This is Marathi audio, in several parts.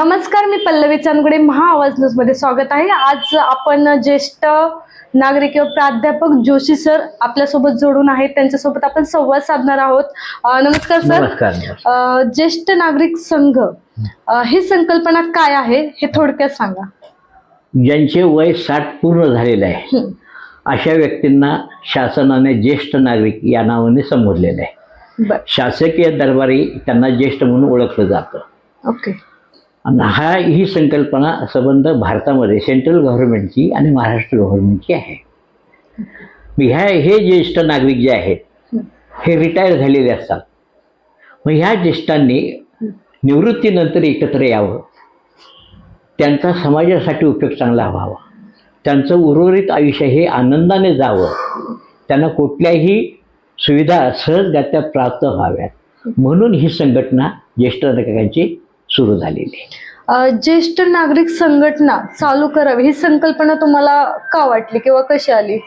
नमस्कार मी पल्लवी चांदगुडे महाआवाज न्यूजमध्ये स्वागत आहे. आज आपण ज्येष्ठ नागरिक किंवा प्राध्यापक जोशी सर आपल्यासोबत जोडून आहेत. त्यांच्यासोबत आपण संवाद साधणार आहोत. नमस्कार सर. ज्येष्ठ नागरिक संघ ही. संकल्पना काय आहे हे थोडक्यात सांगा. ज्यांचे वय साठ पूर्ण झालेलं आहे अशा व्यक्तींना शासनाने ज्येष्ठ नागरिक या नावाने संबोधलेलं आहे. शासकीय दरबारी त्यांना ज्येष्ठ म्हणून ओळखलं जातं. ओके. हा ही संकल्पना संबंध भारतामध्ये सेंट्रल गव्हर्नमेंटची आणि महाराष्ट्र गव्हर्नमेंटची आहे. ह्या हे ज्येष्ठ नागरिक जे आहेत हे रिटायर झालेले असतात. मग ह्या ज्येष्ठांनी निवृत्तीनंतर एकत्र यावं. त्यांचा समाजासाठी उपयोग चांगला व्हावा. त्यांचं उर्वरित आयुष्य हे आनंदाने जावं. त्यांना कुठल्याही सुविधा सहजगत्या प्राप्त व्हाव्यात. म्हणून ही संघटना ज्येष्ठ नागरिकांची सुरू झालेली ज्येष्ठ नागरिक संघटना चालू करावी ही संकल्पना तुम्हाला का वाटली किंवा कशी आली?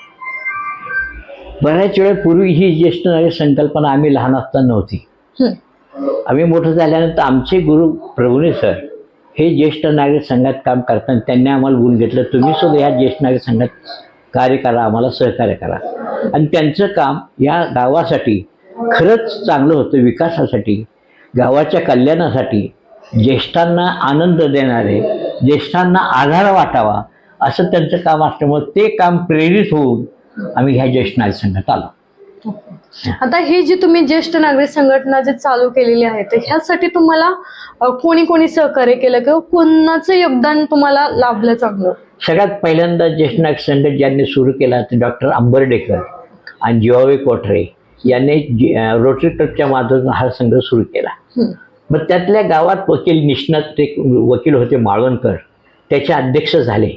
बऱ्याच वेळेपूर्वी ही ज्येष्ठ नागरिक संकल्पना आम्ही लहान असताना नव्हती. आम्ही मोठं झाल्यानंतर आमचे गुरु प्रभूने सर हे ज्येष्ठ नागरिक संघात काम करताना त्यांनी आम्हाला गुण घेतलं. तुम्ही सुद्धा या ज्येष्ठ नागरिक संघात कार्य करा आम्हाला सहकार्य करा. आणि त्यांचं काम या गावासाठी खरंच चांगलं होतं विकासासाठी गावाच्या कल्याणासाठी. ज्येष्ठांना आनंद देणारे ज्येष्ठांना आधार वाटावा असं त्यांचं काम असल्यामुळे ते काम प्रेरित होऊन आम्ही ह्या ज्येष्ठ नागरिक संघात आलो. आता ही जी तुम्ही ज्येष्ठ नागरिक संघटना जे चालू केलेली आहे तर ह्यासाठी तुम्हाला कोणी कोणी सहकार्य केलं किंवा कोणाचं योगदान तुम्हाला लाभलं चांगलं? सगळ्यात पहिल्यांदा ज्येष्ठ नागरिक संघ ज्यांनी सुरू केला ते डॉक्टर आंबर्डेकर आणि जिवावी कोठरे यांनी रोटरी क्लबच्या माध्यमातून हा संघ सुरू केला. मग त्यातल्या गावात वकील निष्णात ते वकील होते माळवणकर. त्याचे अध्यक्ष झाले.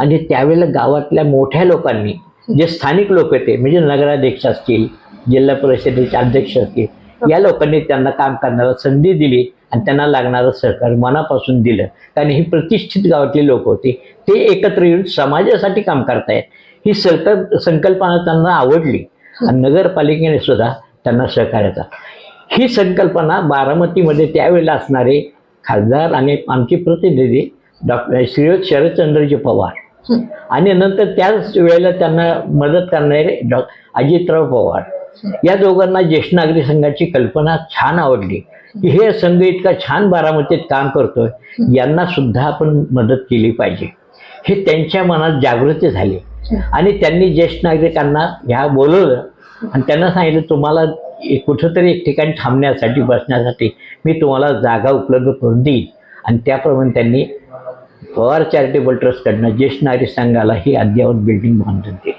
आणि त्यावेळेला गावातल्या मोठ्या लोकांनी जे स्थानिक लोक होते म्हणजे नगराध्यक्ष असतील जिल्हा परिषदेचे अध्यक्ष असतील या लोकांनी त्यांना काम करण्याला संधी दिली आणि त्यांना लागणारं सरकार मनापासून दिलं. कारण ही प्रतिष्ठित गावातली लोक होती. ते एकत्र येऊन समाजासाठी काम करतायत. ही सरकार संकल्पना त्यांना आवडली. आणि नगरपालिकेने सुद्धा त्यांना सहकार्याचा ही संकल्पना बारामतीमध्ये त्यावेळेला असणारे खासदार आणि आमचे प्रतिनिधी डॉक्टर श्रीयुत शरदचंद्रजी पवार. आणि नंतर त्याच वेळेला त्यांना मदत करणारे डॉ अजितराव पवार. या दोघांना ज्येष्ठ नागरिक संघाची कल्पना छान आवडली. की हे संघ इतका छान बारामतीत काम करतोय यांना सुद्धा आपण मदत केली पाहिजे. हे त्यांच्या मनात जागृती झाली. आणि त्यांनी ज्येष्ठ नागरिकांना ह्या बोलवलं. आणि त्यांना सांगितलं तुम्हाला कुठंतरी एक ठिकाणी थांबण्यासाठी बसण्यासाठी मी तुम्हाला जागा उपलब्ध करून देईन. आणि त्याप्रमाणे त्यांनी पवार चॅरिटेबल ट्रस्टकडनं ज्येष्ठ नागरिक संघाला ही अद्ययावत बिल्डिंग बांधून दिली.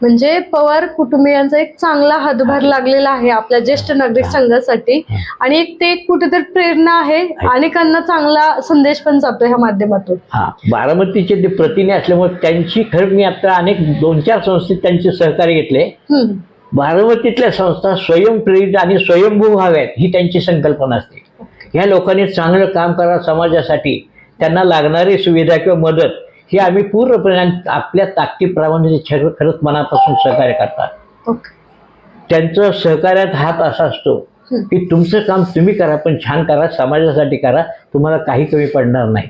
म्हणजे पवार कुटुंबियांचा एक चांगला हातभार लागलेला आहे आपल्या ज्येष्ठ नागरिक संघासाठी. आणि एक ते एक कुठेतरी प्रेरणा आहे अनेकांना चांगला संदेश पण जातो ह्या माध्यमातून. हा. बारामतीचे ते प्रतिनिधी असल्यामुळे त्यांची खरं मी आता अनेक दोन चार संस्थेत त्यांचे सहकार्य घेतले. बारामतीतल्या संस्था स्वयंप्रेरित आणि स्वयंभू व्हाव्यात ही त्यांची संकल्पना असते. ह्या लोकांनी चांगलं काम करा समाजासाठी. त्यांना लागणारी सुविधा किंवा मदत ही आम्ही पूर्णपणे आपल्या ताकदीप्रमाणे खरंच मनापासून सहकार्य करतात. त्यांचं सहकार्यात हात असा असतो. की तुमचं काम तुम्ही करा पण छान करा समाजासाठी करा तुम्हाला काही कमी पडणार नाही.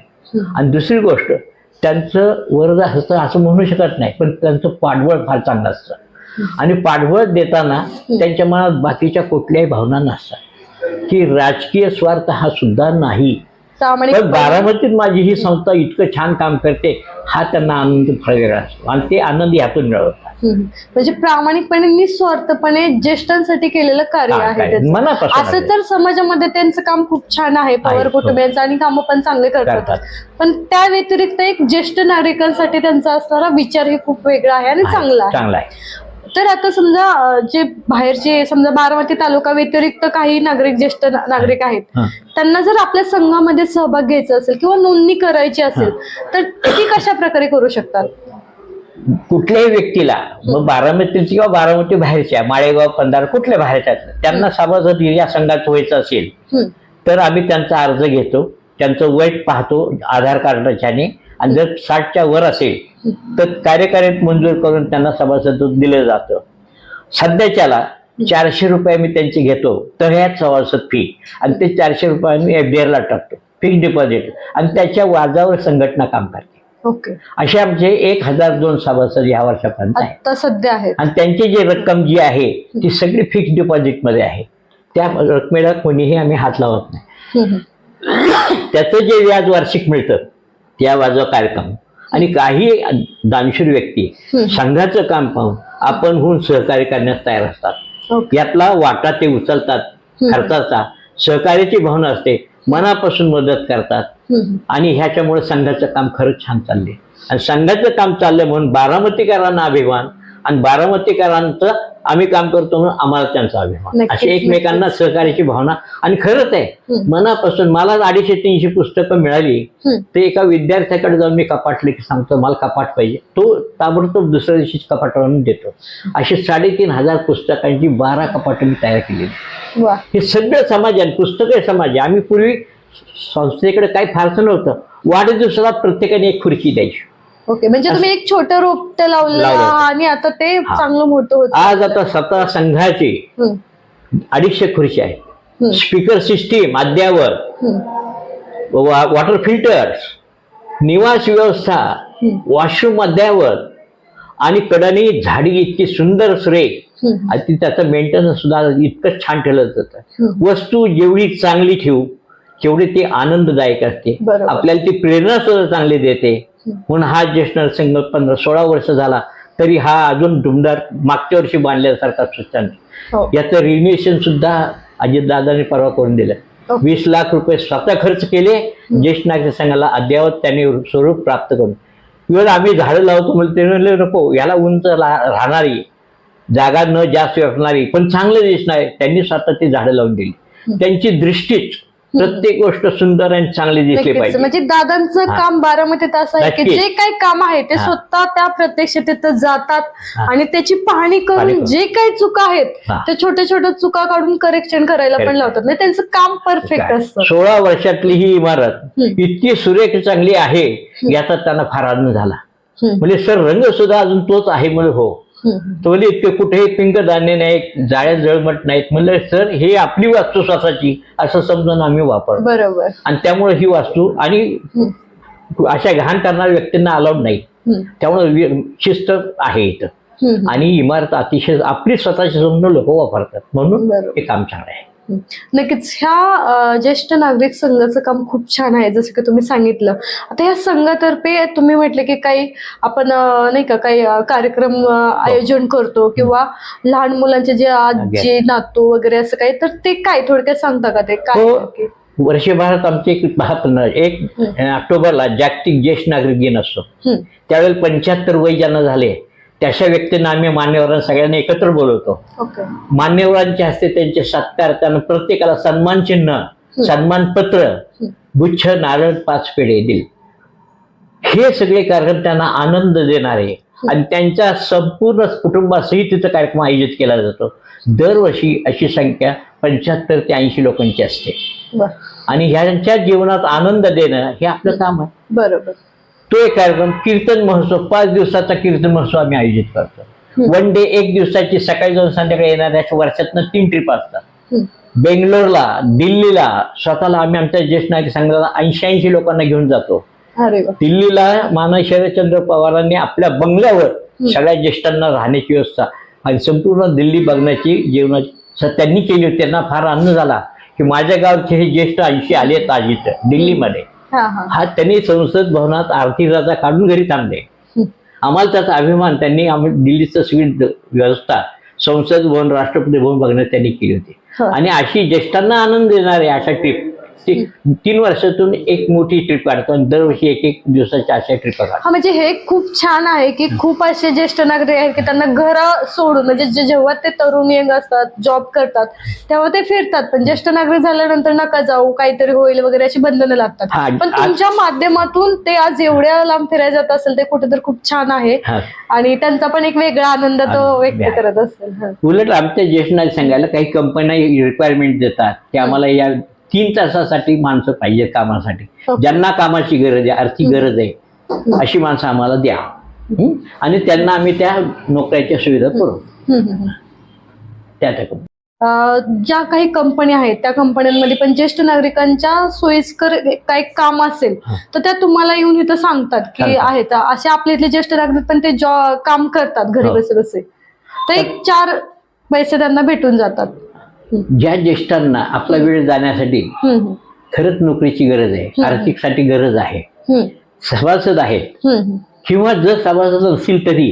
आणि दुसरी गोष्ट त्यांचं वरदा असतं असं म्हणू शकत नाही पण त्यांचं पाठबळ फार चांगलं असतं. आणि पाठबळ देताना त्यांच्या मनात बाकीच्या कुठल्याही भावना नसतात. की राजकीय स्वार्थ हा सुद्धा नाही. पण बारामतीत माझी ही संस्था इतकं छान काम करते हा त्यांना आनंद फार वेगळा असतो. आणि ते आनंद यातून मिळवतात. म्हणजे प्रामाणिकपणे निस्वार्थपणे ज्येष्ठांसाठी केलेलं कार्य आहे असं. तर समाजामध्ये त्यांचं काम खूप छान आहे पवार हो. कुटुंबियांचं आणि कामं पण चांगले करतात. पण त्या व्यतिरिक्त एक ज्येष्ठ नागरिकांसाठी त्यांचा असणारा विचार हे खूप वेगळा आहे आणि चांगला आहे. तर आता समजा जे बाहेरचे समजा बारामती तालुका व्यतिरिक्त काही नागरिक ज्येष्ठ नागरिक आहेत. त्यांना जर आपल्या संघामध्ये सहभाग घ्यायचा असेल किंवा नोंदणी करायची असेल तर ती कशा प्रकारे करू शकतात? कुठल्याही व्यक्तीला मग बारामतीची किंवा बारामती बाहेरच्या माळेगाव पंधार कुठल्या बाहेरच्या त्यांना सभासद या संघात व्हायचं असेल तर आम्ही त्यांचा अर्ज घेतो त्यांचं वय पाहतो आधार कार्डाच्याने आणि जर साठच्या वर असेल तर कार्यकारित मंजूर करून त्यांना सभासद दिलं जातं. सध्याच्याला चारशे रुपये मी त्यांचे घेतो तर ह्याच सभासद फी आणि ते चारशे रुपये मी एफ डी आरला टाकतो फिक्स डिपॉझिट आणि त्याच्या वाजावर संघटना काम करते. ओके. असे आमचे एक हजार दोन सभासद या वर्षापर्यंत आता सध्या आहेत. आणि त्यांची जी रक्कम जी आहे ती सगळी फिक्स डिपॉझिटमध्ये आहे. त्या रकमेला कोणीही आम्ही हात लावत नाही. त्याचं जे व्याज वार्षिक मिळतं त्या वाजवा कार्यक्रम. आणि काही दानशूर व्यक्ती. संघाचं काम पाहून आपण होऊन सहकार्य करण्यास तयार असतात यातला वाटा ते उचलतात. खर्चाचा सहकार्याची भावना असते मनापासून मदत करतात. आणि ह्याच्यामुळे संघाचं काम खरंच छान चालले आणि संघाचं काम चाललं म्हणून बारामतीकरांना अभिमान आणि बारामतीकरांचं आम्ही काम करतो म्हणून आम्हाला त्यांचा अभिमान. अशी एकमेकांना सहकार्याची भावना. आणि खरंच आहे. मनापासून मला अडीचशे तीनशे पुस्तकं मिळाली. ते एका विद्यार्थ्याकडे जाऊन मी कपाटले की सांगतो मला कपाट पाहिजे. तो ताबडतोब दुसऱ्या दिवशी कपाटावरून देतो. अशी साडेतीन हजार पुस्तकांची बारा कपाटं मी तयार केलेली. वा. हे सगळं समाज आहे पुस्तक आहे समाज आहे. आम्ही पूर्वी संस्थेकडे काही फारसं नव्हतं. वाढदिवसाला प्रत्येकाने एक खुर्ची द्यायची. ओके म्हणजे तुम्ही एक छोटं रोपट लावलं लावलं होतं. आणि आता ते हा. चांगलं मोठं होत. आज आता स्वतः संघाची अडीचशे खुर्ची आहेत. स्पीकर सिस्टीम अद्यावत वा- वॉटर फिल्टर्स निवास व्यवस्था वॉशरूम अद्यावत आणि कडानी झाडी इतकी सुंदर सुरेख. आणि ती त्याचं मेंटेनन्स सुद्धा इतकं छान ठेवलं जातं. वस्तू जेवढी चांगली ठेवू तेवढी ती आनंददायक असते. बरोबर. आपल्याला ती प्रेरणा सुद्धा चांगली देते. म्हणून हा ज्येष्ठ नरसिंह पंधरा सोळा वर्ष झाला तरी हा अजून दुमदार मागच्या वर्षी बांधल्यासारखा स्वच्छांनी हो. याचं रिन्युएशन सुद्धा अजितदादांनी परवा करून दिलं. ओके. वीस लाख रुपये स्वतः खर्च केले ज्येष्ठ नागरिक संघाला अद्यावत त्यांनी स्वरूप प्राप्त करून. इव्हन आम्ही झाडं लावतो म्हणजे ते म्हणले नको याला उंच राहणारी जागा न जास्त व्यापणारी पण चांगलं दिसणार त्यांनी स्वतः ती झाडं लावून दिली. त्यांची दृष्टीच प्रत्येक गोष्ट सुंदर आणि चांगली दिसली नक्कीच पाहिजे म्हणजे दादांचं हा. काम बारामतीत असं आहे की नक्कीच. जे काही काम आहे ते हा. स्वतः त्या प्रत्यक्ष तिथं जातात हा. आणि त्याची पाहणी पाहणी करून करून. जे काही चुका आहेत हा. ते छोट्या छोट्या चुका काढून करेक्शन करायला पण Correct. लावतात म्हणजे त्यांचं काम परफेक्ट असतं सोळा वर्षातली ही इमारत हम्म. इतकी सुरेख चांगली आहे याचा त्यांना फार आनंद झाला हम्म, म्हणजे सर रंग सुद्धा अजून तोच आहे म्हणजे हो हम्म, हम्म. तो इतके कुठेही पिंक दाणे नाहीत जाळ्या जळमट नाहीत. म्हणलं सर हे आपली वास्तू स्वतःची असं समजून आम्ही वापरतो. बरोबर. आणि त्यामुळे ही वास्तू आणि अशा घाण करणाऱ्या व्यक्तींना अलाउड नाही. त्यामुळे शिस्त आहे इथं. आणि इमारत अतिशय आपली स्वतःची समजून लोक वापरतात. म्हणून. हे काम चांगलं आहे. नक्कीच. ह्या ज्येष्ठ नागरिक संघाचं काम खूप छान आहे जसं की तुम्ही सांगितलं. आता ह्या संघातर्फे तुम्ही म्हटले की काही आपण नाही का काही कार्यक्रम आयोजन करतो किंवा लहान मुलांचे जे आजी नातू वगैरे असं काही तर ते काय थोडक्यात सांगता का ते? काय हो. वर्षभरात आमचे एक एक ऑक्टोबरला जागतिक ज्येष्ठ नागरिक दिन असतो. त्यावेळेला पंच्याहत्तर वय ज्यांना झाले तशा व्यक्तींना आम्ही मान्यवरांना सगळ्यांना एकत्र बोलवतो. ओके. मान्यवरांच्या हस्ते त्यांचे सत्कार त्यांना प्रत्येकाला सन्मान चिन्ह सन्मान पत्र गुच्छ नारळ पाच पेढे दिल. हे सगळे कार्यक्रम त्यांना आनंद देणारे. आणि त्यांच्या संपूर्ण कुटुंबासहित तिथं कार्यक्रम आयोजित केला जातो. दरवर्षी अशी संख्या पंच्याहत्तर ते ऐंशी लोकांची असते. आणि ह्यांच्या जीवनात आनंद देणं हे आपलं काम आहे. बरोबर. तो एक कार्यक्रम कीर्तन महोत्सव. पाच दिवसाचा कीर्तन महोत्सव आम्ही आयोजित करतो. वन डे एक दिवसाची सकाळी जाऊन संध्याकाळी येणाऱ्या वर्षातनं तीन ट्रिप असतात. बेंगलोरला दिल्लीला स्वतःला आम्ही आमच्या ज्येष्ठ नागरिक संघाला ऐंशी ऐंशी लोकांना घेऊन जातो. दिल्लीला माना शरदचंद्र पवारांनी आपल्या बंगल्यावर सगळ्या ज्येष्ठांना राहण्याची व्यवस्था आणि संपूर्ण दिल्ली बघण्याची जीवनाची स- त्यांनी केली होती. त्यांना फार आनंद झाला की माझ्या गावचे हे ज्येष्ठ ऐंशी आले आहेत इथं दिल्लीमध्ये. हा त्यांनी संसद भवनात आर्थिक रजा काढून घरी थांबले. आम्हाला त्याचा अभिमान त्यांनी आम्ही दिल्लीचं द- व्यवस्था संसद भवन राष्ट्रपती भवन बघण्यात त्यांनी केली होती. आणि अशी ज्येष्ठांना आनंद देणारे अशा ट्रिप तीन वर्षातून एक मोठी ट्रिप काढतो आणि दरवर्षी एक एक दिवसाच्या अशा ट्रिप काढतो हा म्हणजे हे खूप छान आहे की खूप असे ज्येष्ठ नागरिक आहेत की त्यांना घर सोडून म्हणजे जे- जेव्हा ते तरुण यंग असतात जॉब करतात तेव्हा ते फिरतात पण ज्येष्ठ नागरिक झाल्यानंतर नका जाऊ काहीतरी होईल वगैरे अशी बंधनं हा, लागतात पण आज- तुमच्या माध्यमातून ते आज एवढ्या लांब फिरायला जात असेल ते कुठेतरी खूप छान आहे हा. आणि त्यांचा पण एक वेगळा आनंद तो आनंद व्यक्त आहे. करत असेल हा. उलट आमच्या ज्येष्ठ नागरिक संघाला काही कंपन्या रिक्वायरमेंट देतात की आम्हाला या तीन तासासाठी माणसं पाहिजे कामासाठी ओके. ज्यांना कामाची गरज आहे आर्थिक गरज आहे अशी माणसं आम्हाला द्या हं? आणि त्यांना आम्ही त्या नोकऱ्याच्या सुविधा पुरवू हम्म. त्या ज्या काही कंपन्या आहेत त्या कंपन्यांमध्ये पण ज्येष्ठ नागरिकांच्या सोयीस्कर काही काम असेल हा. तर त्या तुम्हाला येऊन इथं सांगतात की. आहेत असे आपले इथले ज्येष्ठ नागरिक पण ते जॉ काम करतात घरी हो. बसे बसे तर एक चार पैसे त्यांना भेटून जातात ज्या ज्येष्ठांना आपला वेळ जाण्यासाठी खरंच नोकरीची गरज आहे. आर्थिकसाठी गरज आहे सभासद आहेत. किंवा जर सभासद असतील तरी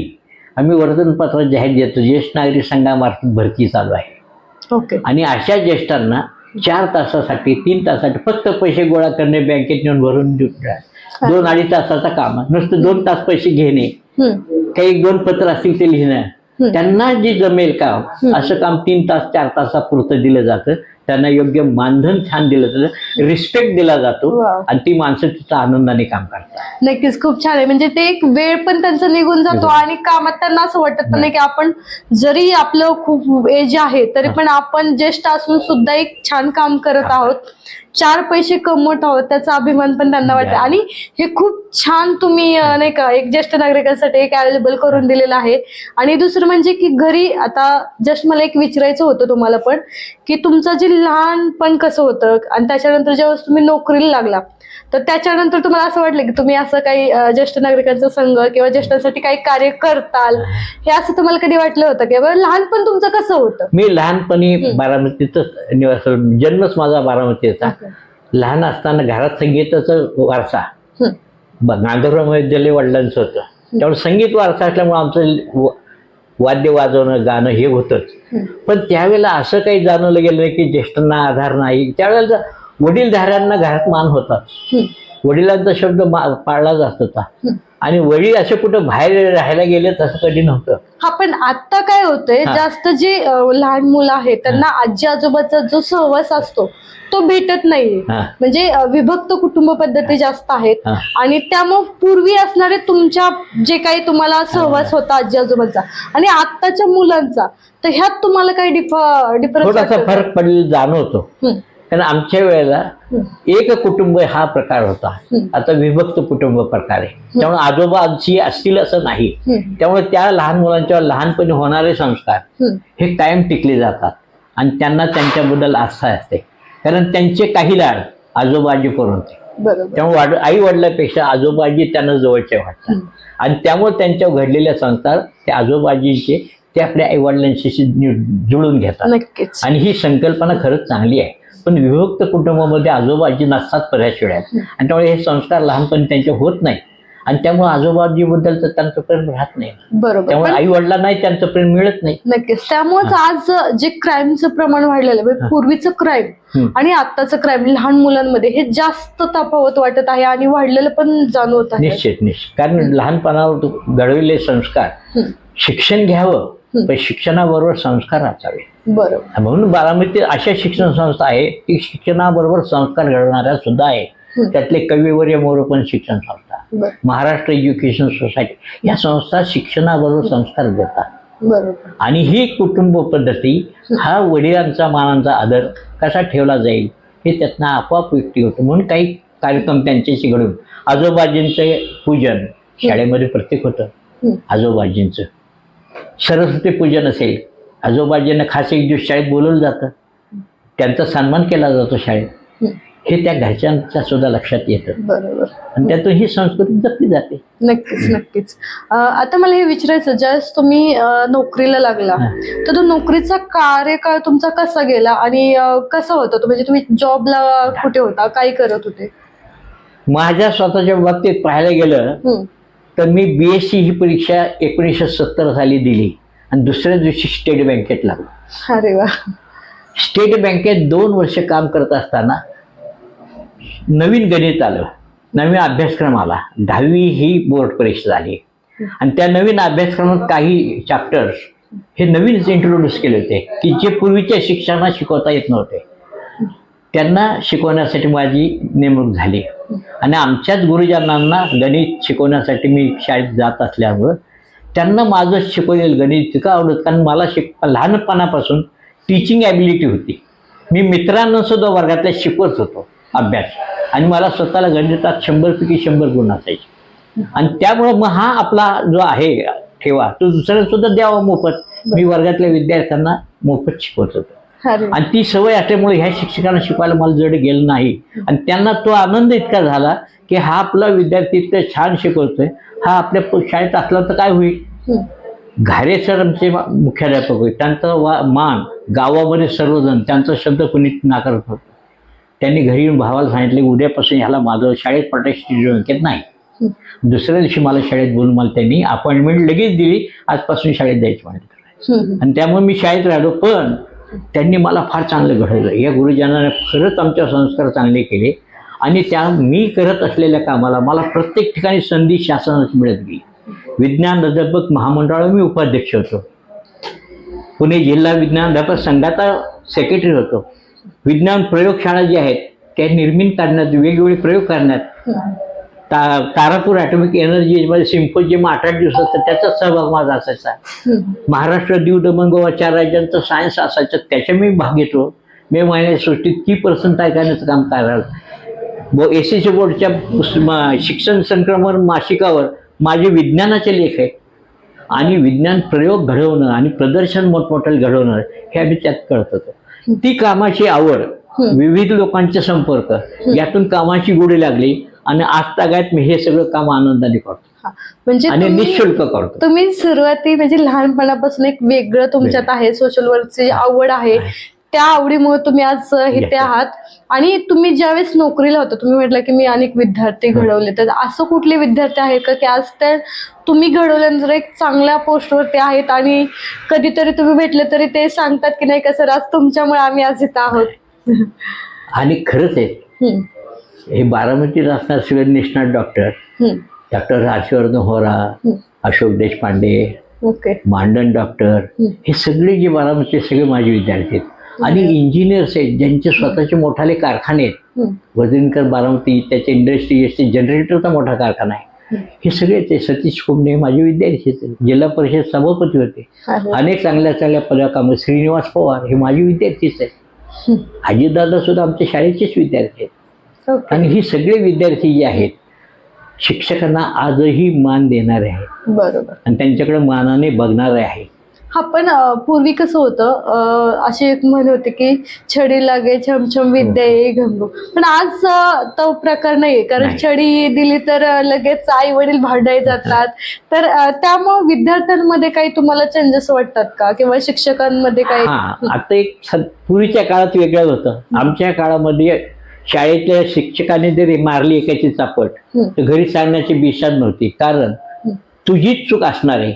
आम्ही वर्तनपत्रात जाहीर देतो ज्येष्ठ नागरिक संघामार्फत भरती चालू आहे. ओके. आणि अशा ज्येष्ठांना चार तासासाठी तीन तासासाठी फक्त पैसे गोळा करणे बँकेत नेऊन भरून दोन अडीच तासाचं काम नुसतं दोन तास पैसे घेणे. काही दोन पत्र असतील ते लिहिणं. त्यांना जे जमेल काम असं काम तीन तास चार तासापुरतं दिलं जातं. त्यांना योग्य मानधन छान दिलं जातं रिस्पेक्ट दिला जातो. आणि ती माणसं तिथं आनंदाने काम करतात. नक्कीच खूप छान आहे. म्हणजे ते एक वेळ पण त्यांचा निघून जातो. आणि कामात त्यांना असं वाटत नाही की आपण जरी आपलं खूप एज आहे तरी पण आपण ज्येष्ठ असून सुद्धा एक छान काम करत आहोत. चार पैसे कमवत आहोत त्याचा अभिमान पण त्यांना वाटतं. आणि हे खूप छान तुम्ही नाही का एक ज्येष्ठ नागरिकांसाठी एक अवेलेबल करून दिलेलं आहे. आणि दुसरं म्हणजे की घरी आता जस्ट मला एक विचारायचं होतं तुम्हाला पण की तुमचं जे लहानपण कसं होतं? आणि त्याच्यानंतर ज्यावेळेस तुम्ही नोकरीला लागला तर त्याच्यानंतर तुम्हाला असं वाटलं की तुम्ही असं काही ज्येष्ठ नागरिकांचा संघ किंवा ज्येष्ठांसाठी काही कार्य करताल हे असं तुम्हाला कधी वाटलं होतं की लहानपण तुमचं कसं होतं? मी लहानपणी बारामतीतच निवास जन्मच माझा बारामतीचा. लहान असताना घरात संगीताचा वारसा. गांधर्व महाविद्यालय वडिलांचं होतं. त्यामुळे संगीत वारसा असल्यामुळे आमचं वाद्य वाजवणं गाणं हे होतंच. पण त्यावेळेला असं काही जाणवलं गेलं नाही की ज्येष्ठांना आधार नाही. त्यावेळेला वडीलधाऱ्यांना घरात मान होता. वडिलांचा शब्द पाळला जात होता. आणि वडील असे कुठं बाहेर राहायला गेले तसं कधी नव्हतं. हा पण आता काय होतंय. जास्त जे लहान मुलं आहेत त्यांना आजी आजोबाचा जो सहवास असतो तो भेटत नाहीये. हा. म्हणजे विभक्त कुटुंब पद्धती जास्त आहेत. आणि त्यामुळे पूर्वी असणारे तुमच्या जे काही तुम्हाला सहवास होता आजी आजोबांचा आणि आत्ताच्या मुलांचा तर ह्यात तुम्हाला काही डिफ डिफरन्स थोडासा फरक पडलेला जाणवतो. कारण आमच्या वेळेला एक कुटुंब हा प्रकार होता. आता विभक्त कुटुंब प्रकार आहे. त्यामुळे आजोबा आजी असतील असं नाही. त्यामुळे त्या लहान मुलांच्या लहानपणी होणारे संस्कार हे. कायम टिकले जातात. आणि त्यांना त्यांच्याबद्दल आस्था असते. कारण त्यांचे काही लाड आजोबाजी होते. बरोबर. त्यामुळे आई वडिलांपेक्षा आजोबाजी त्यांना जवळचे वाटतात. आणि त्यामुळे त्यांच्या घडलेल्या संस्कार ते आजोबाजींचे ते आपल्या आई वडिलांशी जुळून घेतात. आणि ही संकल्पना खरंच चांगली आहे. पण विभक्त कुटुंबामध्ये आजोबाजी नसतात बऱ्याच वेळा आणि त्यामुळे हे संस्कार लहानपणी त्यांचे होत नाही. आणि त्यामुळे आजोबाजीबद्दल तर त्यांचं प्रेम राहत नाही. बरोबर. त्यामुळे आई वडिलांनाही त्यांचं प्रेम मिळत नाही. नक्कीच. त्यामुळेच आज जे क्राईमचं प्रमाण वाढलेलं आहे म्हणजे पूर्वीचं क्राईम. आणि आत्ताचं क्राईम लहान मुलांमध्ये हे जास्त तफावत वाटत आहे आणि वाढलेलं पण जाणवत आहे. निश्चित निश्चित. कारण लहानपणावर घडविले संस्कार. शिक्षण घ्यावं पण शिक्षणाबरोबर संस्कार असावे बरोबर. म्हणून बारामती अशा शिक्षण संस्था आहे की शिक्षणाबरोबर संस्कार घडवणाऱ्या सुद्धा आहे. त्यातले कविवर्य मोरोपण शिक्षण संस्था महाराष्ट्र एज्युकेशन सोसायटी या संस्था शिक्षणाबरोबर संस्कार देतात. बरोबर. आणि ही कुटुंब पद्धती हा वडिलांचा मानांचा आदर कसा ठेवला जाईल हे त्यातनं आपोआप व्यक्ती होतं. म्हणून काही कार्यक्रम त्यांच्याशी घडून आजोबाजींचे पूजन शाळेमध्ये प्रत्येक होतं. आजोबाजींचं. सरस्वती पूजन असेल आजोबाजींना खास एक दिवस शाळेत बोलवलं जातं. त्यांचा सन्मान केला जातो शाळेत. हे. त्या घरच्यांच्या सुद्धा लक्षात येतं. बरोबर. आणि त्यातून ही संस्कृती जपली जाते. नक्कीच नक्कीच. आता मला हे विचारायचं ज्यावेळेस तुम्ही नोकरीला लागला. तर तो नोकरीचा कार्यकाळ तुमचा कसा गेला आणि कसा होता तो? म्हणजे तुम्ही जॉबला कुठे होता? काय करत होते? माझ्या स्वतःच्या बाबतीत पाहायला गेलं. तर मी बी एस सी ही परीक्षा एकोणीसशे सत्तर साली दिली. आणि दुसऱ्या दिवशी स्टेट बँकेत लागलो अरे वा. स्टेट बँकेत दोन वर्ष काम करत असताना नवीन गणित आलं. नवीन अभ्यासक्रम आला. दहावी ही बोर्ड परीक्षा झाली. आणि त्या नवीन अभ्यासक्रमात काही चॅप्टर्स हे नवीनच इंट्रोड्यूस केले होते की जे पूर्वीच्या शिक्षकांना शिकवता येत नव्हते. त्यांना शिकवण्यासाठी माझी नेमणूक झाली. आणि आमच्याच गुरुजनांना गणित शिकवण्यासाठी मी शाळेत जात असल्यामुळं त्यांना माझं शिकवलेलं गणित इतकं आवडत कारण मला शिक लहानपणापासून टीचिंग ॲबिलिटी होती. मी मित्रांना सुद्धा वर्गातल्या शिकवत होतो अभ्यास. आणि मला स्वतःला गणितात शंभरपैकी शंभर गुण असायचे. आणि त्यामुळं मग हा आपला जो आहे ठेवा तो दुसऱ्याला सुद्धा द्यावा मोफत. मी वर्गातल्या विद्यार्थ्यांना मोफत शिकवत होतो. आणि ती सवय असल्यामुळे ह्या शिक्षकांना शिकवायला मला जड गेलं नाही. आणि त्यांना तो आनंद इतका झाला की हा आपला विद्यार्थी इतकं छान शिकवतोय. हा आपल्या शाळेत असला तर काय होईल. घारे सर आमचे मुख्याध्यापक होते. त्यांचा वा मान गावामध्ये सर्वजण त्यांचा शब्द कुणी नाकारत होतं. त्यांनी घरी येऊन भावाला सांगितले उद्यापासून ह्याला माझं शाळेत पटायची नाही. दुसऱ्या दिवशी मला शाळेत बोलून मला त्यांनी अपॉइंटमेंट लगेच दिली. आजपासून शाळेत द्यायची म्हणाले आणि त्यामुळे मी शाळेत राहिलो पण त्यांनी मला फार चांगलं घडवलं. या गुरुजनाने खरंच आमच्या संस्कार चांगले केले. आणि त्या मी करत असलेल्या कामाला मला प्रत्येक ठिकाणी संधी शासनाची मिळत गेली. विज्ञान अध्यापक महामंडळाला मी उपाध्यक्ष होतो. पुणे जिल्हा विज्ञान अध्यापक संघाचा सेक्रेटरी होतो. विज्ञान प्रयोगशाळा जी आहेत त्या निर्मित करण्यात वेगवेगळे प्रयोग करण्यात ता तारापूर ॲटॉमिक एनर्जीमध्ये सिम्पोजियम आठ आठ दिवसाचा त्याचा सहभाग माझा असायचा. महाराष्ट्र दीव दमन गोवा चार राज्यांचं सायन्स असायचं त्याच्या मी भाग घेतो मे महिन्याच्या सृष्टीत की पर्सन काय करण्याचं काम करायला व एस एस बोर्डच्या शिक्षण संक्रमण मासिकावर माझे विज्ञानाचे लेख आहेत. आणि विज्ञान प्रयोग घडवणं आणि प्रदर्शन मोठमोठ्याला घडवणं हे आम्ही त्यात कळत होतो. ती कामाची आवड विविध लोकांचे संपर्क यातून कामाची गोडी लागली आणि आज तागायत मी हे सगळं काम आनंदाने करतो. म्हणजे आणि निशुल्क करतो. तुम्ही सुरुवाती म्हणजे लहानपणापासून एक वेगळं तुमच्यात आहे सोशल वर्कची आवड आहे. त्या आवडीमुळे तुम्ही आज इथे. आहात. आणि तुम्ही ज्यावेळेस नोकरीला होता तुम्ही म्हटलं की मी अनेक विद्यार्थी. घडवले. तर असं कुठले विद्यार्थी आहेत का? की आज ते तुम्ही घडवल्यानंतर एक चांगल्या पोस्टवरती आहेत आणि कधीतरी तुम्ही भेटले तरी ते सांगतात की नाही का सर आज तुमच्यामुळे आम्ही आज इथं आहोत. आणि खरंच आहे हे. बारामतीत असणार सगळे निष्णात doctor. Doctor Harshvardhan Hora. Ashok Deshpande okay. मांडन doctor. हे. सगळे जे बारामती सगळे माझे विद्यार्थी आहेत. आणि इंजिनियर्स आहेत ज्यांचे स्वतःचे मोठाले कारखाने आहेत. वजनकर बारामती त्याचे इंडस्ट्री असते जनरेटरचा मोठा कारखाना आहे. हे सगळे ते सतीश कुंबणे माझे विद्यार्थी जिल्हा परिषद सभापती होते. अनेक चांगल्या चांगल्या पदकामध्ये श्रीनिवास पवार हे माझे विद्यार्थीच आहेत. अजितदादा सुद्धा आमच्या शाळेचेच विद्यार्थी आहेत. आणि ही सगळे विद्यार्थी जे आहेत शिक्षकांना आजही मान देणारे आहेत. बरोबर. आणि त्यांच्याकडे मानाने बघणारे आहे हा पण पूर्वी कसं होतं अ, अशी एक म्हण होती की छडी लागे छमछम विद्या ये घंगू. पण आज तो प्रकार नाहीये. कारण. छडी दिली तर लगेच आई वडील भांडाय जातात. तर त्यामुळे विद्यार्थ्यांमध्ये काही तुम्हाला चेंजेस वाटतात का? किंवा शिक्षकांमध्ये काही? हा आता एक पूर्वीच्या काळात वेगळं होतं. आमच्या काळामध्ये शाळेतल्या शिक्षकाने जरी मारली एकाची चापट तर घरी सांगण्याची बिशाद नव्हती. कारण तुझीच चूक असणार आहे.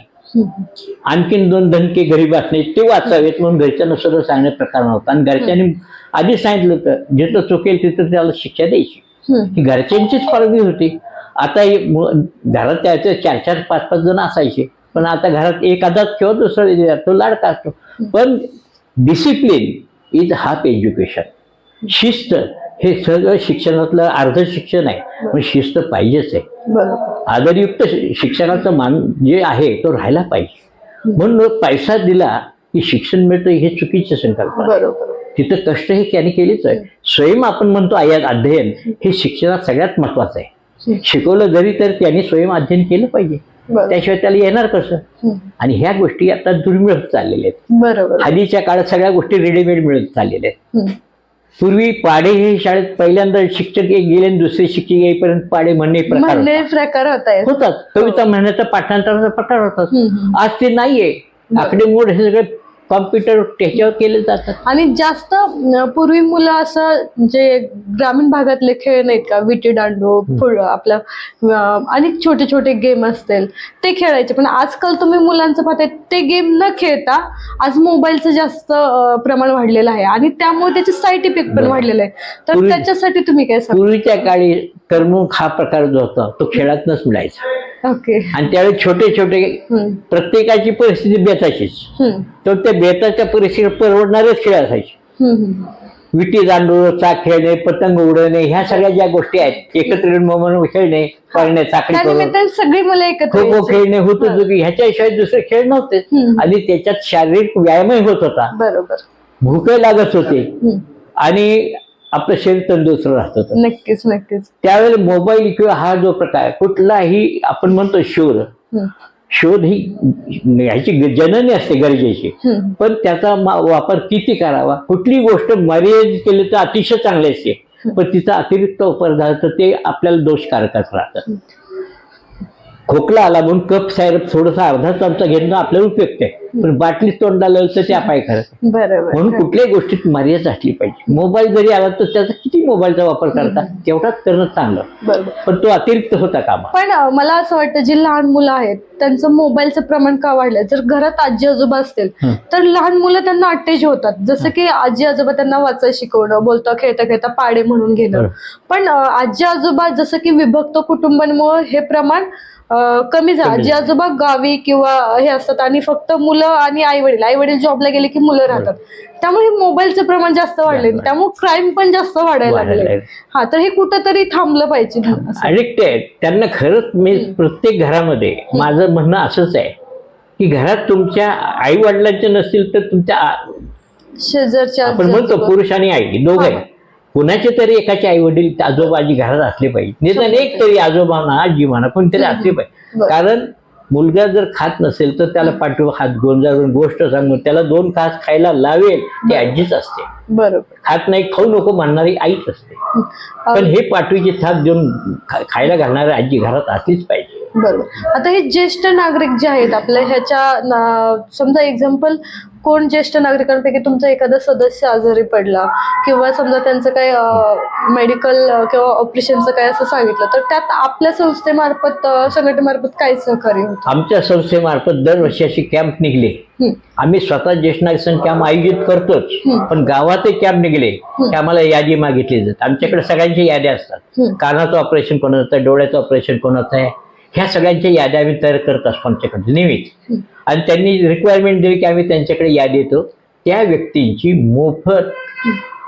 आणखीन दोन धनके घरी बसणे ते वाचावेत म्हणून घरच्यांना सर्व सांगण्यात प्रकार नव्हता. आणि घरच्यांनी आधीच सांगितलं होतं जिथं चुकेल तिथं त्याला शिक्षा द्यायची. ही घरच्यांचीच परवानगी होती. आता हे घरात त्याचे चार चार पाच पाच जण असायचे. पण आता घरात एखादा किंवा दुसरा तो लाडका असतो. पण डिसिप्लिन इज हाफ एज्युकेशन शिस्त हे सगळं शिक्षणातलं अर्ध शिक्षण आहे. पण शिस्त पाहिजेच आहे. आदरयुक्त शिक्षणाचा मान जे आहे तो राहायला पाहिजे. म्हणून पैसा दिला की शिक्षण मिळतं हे चुकीची. बरोबर. तिथं कष्ट हे त्याने केलेच आहे. स्वयं आपण म्हणतो आयात अध्ययन हे शिक्षणात सगळ्यात महत्वाचं आहे. शिकवलं जरी तर त्यांनी स्वयं अध्ययन केलं पाहिजे. त्याशिवाय त्याला येणार कसं? आणि ह्या गोष्टी आता दुर्मिळ होत चाललेल्या आहेत. हल्लीच्या काळात सगळ्या गोष्टी रेडीमेड मिळत चाललेल्या आहेत. पूर्वी पाडे हे शाळेत पहिल्यांदा शिक्षक एक गेले आणि दुसरे शिक्षक येईपर्यंत पाडे म्हणणे प्रकार म्हणणे प्रकार होत होतात. कविता म्हणण्याचा पाठांतराचा प्रकार हम्म. आज ते नाहीये. आकडेमोड हे सगळे कॉम्प्युटर त्याच्यावर केले जातात. आणि जास्त अं, पूर्वी मुलं असं जे ग्रामीण भागातले खेळ नाहीत का विटी दांडू फुल आपलं अं, अनेक छोटे छोटे गेम असतील ते खेळायचे. पण आजकाल तुम्ही मुलांचं पाहताय ते गेम न खेळता आज मोबाईलचं जास्त अं, प्रमाण वाढलेलं आहे. आणि त्यामुळे त्याचे साईड इफेक्ट पण बरं. वाढलेले आहे तर पूर्वी- त्याच्यासाठी तुम्ही काय सांगा पूर्वीच्या काळी करमणूक हा प्रकार जो होता तो खेळातनच मिळायचा ओके. आणि त्यावेळी छोटे छोटे प्रत्येकाची परिस्थिती बेताचीच तर त्या बेताच्या परिस्थितीत परवडणारेच खेळ असायचे. विटी दांडू चाक खेळणे पतंग उडवणे ह्या सगळ्या ज्या गोष्टी आहेत एकत्र म्हणून खेळणे पळणे चाकरी करून सगळी मुलं एकत्र खो खो. खेळणे हुतुजुकी ह्याच्याशिवाय दुसरे खेळ नव्हते. आणि त्याच्यात शारीरिक व्यायामही होत होता. बरोबर. भूकही लागत होते. आणि आपलं शरीर तंदुरुस्त राहत. होतं नक्कीच नक्कीच. त्यावेळेला मोबाईल किंवा हा जो प्रकार कुठलाही आपण म्हणतो हम्म, शोध ही ह्याची जननी असते गरजेची. पण त्याचा वापर किती करावा? कुठली गोष्ट मर्यादित केली तर अतिशय चांगली असते. पण तिचा अतिरिक्त वापर झाला तर ते आपल्याला दोषकारकच राहतं खोकला आला म्हणून कप सायरप थोडासा अर्धा चमचा घेणं आपल्याला उपयुक्त आहे. पण बाटलीत तोंडाला तर ते अपायकारक बरोबर म्हणून कुठल्याही गोष्टीत मर्यादा असली पाहिजे. मोबाईल जरी आला तर त्याचा किती मोबाईलचा वापर करता? तेवढाच करणं चांगलं. बरोबर. पण तो अतिरिक्त होता कामा. पण मला असं वाटतं जी लहान मुलं आहेत त्यांचं मोबाईलचं प्रमाण का वाढलंय जर घरात आजी आजोबा असतील. तर लहान मुलं त्यांना अटॅच होतात. जसं की आजी आजोबा त्यांना वाचायला शिकवणं बोलता खेळता खेळता पाडे म्हणून घेणं. पण आजी आजोबा जसं की विभक्त कुटुंबांमुळे हे प्रमाण कमी झालं. आजी. आजोबा गावी किंवा हे असतात आणि फक्त मुलं आणि आई वडील आई वडील जॉबला गेले की मुलं राहतात. त्यामुळे मोबाईलचं प्रमाण जास्त वाढले त्यामुळे क्राईम पण जास्त वाढायला लागले. हा तर हे कुठंतरी थांबलं पाहिजे आहेत. त्यांना खरंच मी प्रत्येक घरामध्ये माझं म्हणणं असंच आहे की घरात तुमच्या आई वडिलांचे नसतील तर तुमच्या शेजारच्या आपण म्हणतो. पुरुष आणि आई दोघं. आहे. कुणाचे तरी एकाचे आई वडील आजोबा आजी घरात असले पाहिजे. निदान एक तरी आजोबा म्हणा आजी म्हणा पण तरी असले पाहिजे. कारण मुलगा जर खात नसेल तर त्याला पाठव हात गोंजारून गोष्ट सांगून त्याला दोन खास खायला लावेल ती आजीच असते. बरोबर. खात नाही खाऊ नको म्हणणारी आईच असते. पण हे पाठवीची थाप देऊन खायला घालणारी आजी घरात असलीच पाहिजे. बरोबर. आता हे ज्येष्ठ नागरिक जे आहेत आपल्या ह्याच्या समजा एक्झाम्पल कोण ज्येष्ठ नागरिकांपैकी तुमचा एखादा सदस्य आजारी पडला किंवा समजा त्यांचं काय मेडिकल किंवा ऑपरेशनचं काय असं सांगितलं तर त्यात आपल्या संस्थेमार्फत संघटनेमार्फत काय सहकार्य होतं? आमच्या संस्थेमार्फत दरवर्षी असे कॅम्प निघले. आम्ही स्वतः ज्येष्ठ नागरिक कॅम्प आयोजित करतोच. पण गावातही कॅम्प निघले की आम्हाला यादी मागितली जाते. आमच्याकडे सगळ्यांच्या याद्या असतात. कानाचं ऑपरेशन कोणाचं आहे डोळ्याचं ऑपरेशन कोणाचं आहे? ह्या सगळ्यांच्या याद्या आम्ही तयार करत असतो आमच्याकडे नेहमीच. आणि त्यांनी रिक्वायरमेंट दिली की आम्ही त्यांच्याकडे यादी येतो त्या व्यक्तींची मोफत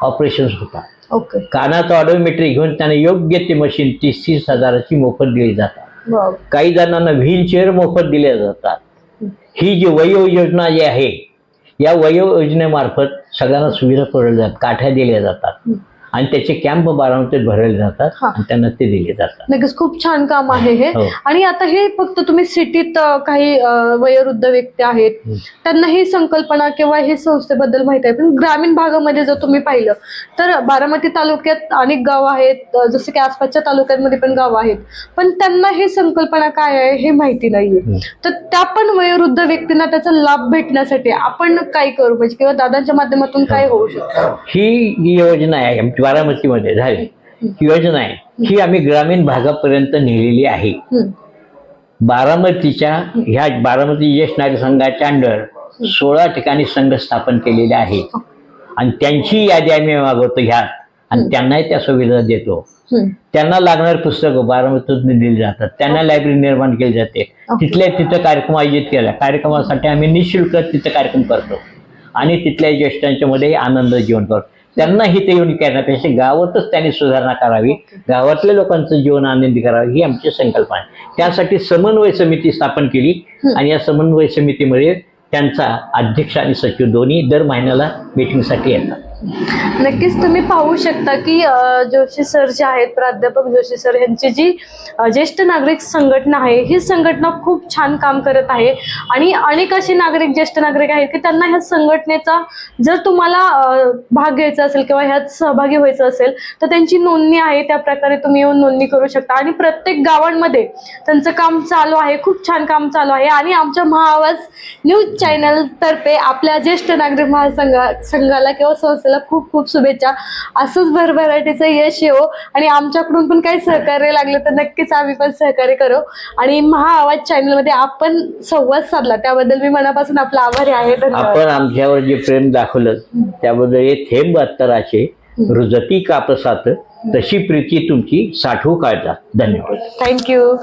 ऑपरेशन होतात. ओके. कानाचं ऑडोमेट्री घेऊन त्यांना योग्य ते मशीन तीस तीस हजाराची मोफत दिली जातात. काही जणांना व्हीलचेअर मोफत दिल्या जातात. ही जी वयो योजना जी आहे या वयो योजनेमार्फत सगळ्यांना सुविधा पुरवल्या जातात काठ्या दिल्या जातात. आणि त्याचे कॅम्प बारामतीत भरवले जातात. आणि त्यांना ते दिले जातात नक्कीच खूप छान काम आहे हे हो. आणि आता हे फक्त तुम्ही सिटीत काही वयोवृद्ध व्यक्ती आहेत. त्यांना ही संकल्पना किंवा हे संस्थेबद्दल माहिती आहे पण ग्रामीण भागामध्ये जर तुम्ही पाहिलं तर बारामती तालुक्यात अनेक गाव आहेत जसं की आसपासच्या तालुक्यांमध्ये पण गाव आहेत पण त्यांना हे संकल्पना काय आहे हे माहिती नाहीये. तर त्या पण वयोवृद्ध व्यक्तींना त्याचा लाभ भेटण्यासाठी आपण काय करू म्हणजे किंवा दादांच्या माध्यमातून काय होऊ शकतं ही योजना आहे बारामतीमध्ये झाली. ही योजना आहे. ही आम्ही ग्रामीण भागापर्यंत नेलेली आहे. बारामतीच्या ह्या बारामती ज्येष्ठ नागरिक संघाच्या अंडर सोळा ठिकाणी संघ स्थापन केलेले आहेत. आणि त्यांची यादी आम्ही मागवतो ह्यात आणि त्यांनाही त्या सुविधा देतो. त्यांना लागणारी पुस्तकं बारामतीतून दिली जातात. त्यांना लायब्ररी निर्माण केली जाते. तिथल्या तिथं कार्यक्रम आयोजित केला. कार्यक्रमासाठी आम्ही निशुल्क तिथं कार्यक्रम करतो. आणि तिथल्या ज्येष्ठांच्या मध्ये आनंद जीवन करतो. त्यांना हिथे येऊन करण्यापेक्षा गावातच त्यांनी सुधारणा करावी. गावातल्या लोकांचं जीवन आनंदी करावं ही आमची संकल्पना आहे. त्यासाठी समन्वय समिती स्थापन केली आणि या समन्वय समितीमध्ये त्यांचा अध्यक्ष आणि सचिव दोन्ही दर महिन्याला मीटिंगसाठी येतात. नक्कीच तुम्ही पाहू शकता की जोशी सर जे आहेत प्राध्यापक जोशी सर यांची जी ज्येष्ठ नागरिक संघटना आहे ही संघटना खूप छान काम करत आहे. आणि अनेक असे नागरिक ज्येष्ठ नागरिक आहेत की त्यांना ह्या संघटनेचा जर तुम्हाला भाग घ्यायचा असेल किंवा ह्यात सहभागी व्हायचं असेल तर त्यांची नोंदणी आहे त्या प्रकारे तुम्ही येऊन नोंदणी करू शकता. आणि प्रत्येक गावांमध्ये त्यांचं काम चालू आहे खूप छान काम चालू आहे. आणि आमच्या महाआवाज न्यूज चॅनल तर्फे आपल्या ज्येष्ठ नागरिक महासंघा संघाला किंवा संस्थेला खूप खूप शुभेच्छा. असंच भरभराटीचं यश येवो. आणि आमच्याकडून पण काही सहकार्य लागलं तर नक्कीच आम्ही पण सहकार्य करू. आणि महाआवाज चॅनलमध्ये आपण संवाद साधला. त्याबद्दल मी मनापासून आपला आभारी आहे. आपण आमच्यावर जे प्रेम दाखवलं त्याबद्दल हे थेंब अत्तराचे रुजती कापसात तशी प्रीती तुमची साठवू काढतात धन्यवाद. थँक्यू